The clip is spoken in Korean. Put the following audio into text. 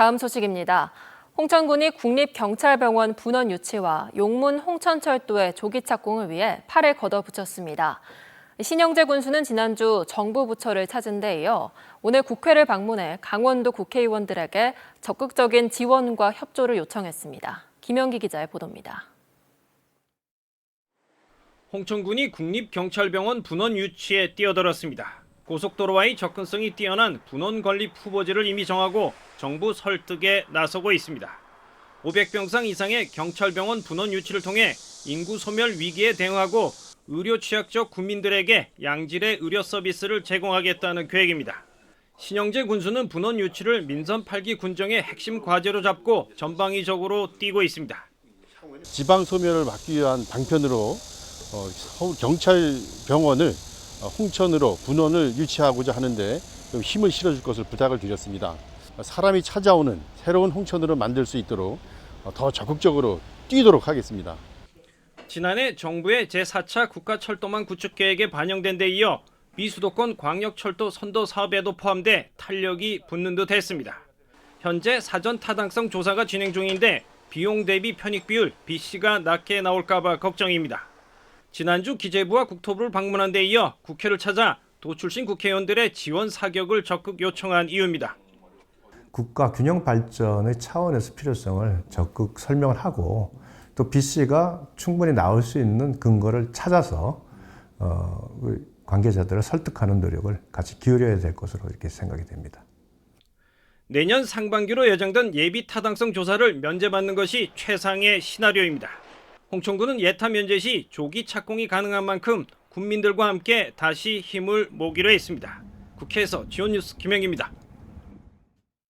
다음 소식입니다. 홍천군이 국립경찰병원 분원 유치와 용문 홍천철도의 조기 착공을 위해 팔을 걷어붙였습니다. 신영재 군수는 지난주 정부 부처를 찾은 데 이어 오늘 국회를 방문해 강원도 국회의원들에게 적극적인 지원과 협조를 요청했습니다. 김영기 기자의 보도입니다. 홍천군이 국립경찰병원 분원 유치에 뛰어들었습니다. 고속도로와의 접근성이 뛰어난 분원 건립 후보지를 이미 정하고 정부 설득에 나서고 있습니다. 500병상 이상의 경찰병원 분원 유치를 통해 인구 소멸 위기에 대응하고 의료 취약적 국민들에게 양질의 의료 서비스를 제공하겠다는 계획입니다. 신영재 군수는 분원 유치를 민선 8기 군정의 핵심 과제로 잡고 전방위적으로 뛰고 있습니다. 지방 소멸을 막기 위한 방편으로 어, 서울 경찰 병원을 어, 홍천으로 분원을 유치하고자 하는데 좀 힘을 실어줄 것을 부탁을 드렸습니다. 사람이 찾아오는 새로운 홍천으로 만들 수 있도록 어, 더 적극적으로 뛰도록 하겠습니다. 지난해 정부의 제4차 국가철도망 구축 계획에 반영된 데 이어 비수도권 광역철도 선도 사업에도 포함돼 탄력이 붙는 듯 했습니다. 현재 사전 타당성 조사가 진행 중인데 비용 대비 편익 비율 B씨가 낮게 나올까 봐 걱정입니다. 지난주 기재부와 국토부를 방문한 데 이어 국회를 찾아 도출신 국회의원들의 지원 사격을 적극 요청한 이유입니다. 국가 균형 발전의 차원에서 필요성을 적극 설명을 하고 또 B 씨가 충분히 나올 수 있는 근거를 찾아서 어, 우리 관계자들을 설득하는 노력을 같이 기울여야 될 것으로 이렇게 생각이 됩니다. 내년 상반기로 예정된 예비 타당성 조사를 면제받는 것이 최상의 시나리오입니다. 홍천군은 예타 면제 시 조기 착공이 가능한 만큼 국민들과 함께 다시 힘을 모기로 했습니다. 국회에서 지원 뉴스 김영입니다.